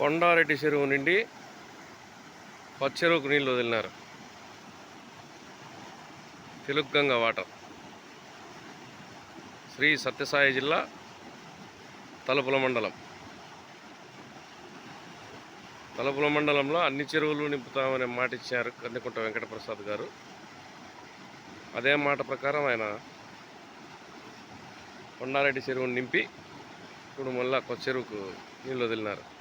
కొండారెడ్డి చెరువు నుండి పచ్చెరువుకు నీళ్ళు వదిలినారు. తెలుగుగంగ వాటర్. శ్రీ సత్యసాయి జిల్లా తలుపుల మండలం. తలుపుల మండలంలో అన్ని చెరువులు నింపుతామనే మాట ఇచ్చారు కందికుంట వెంకటప్రసాద్ గారు. అదే మాట ప్రకారం ఆయన కొండారెడ్డి చెరువును నింపి ఇప్పుడు మళ్ళా కొత్త చెరువుకు నీళ్ళు వదిలినారు.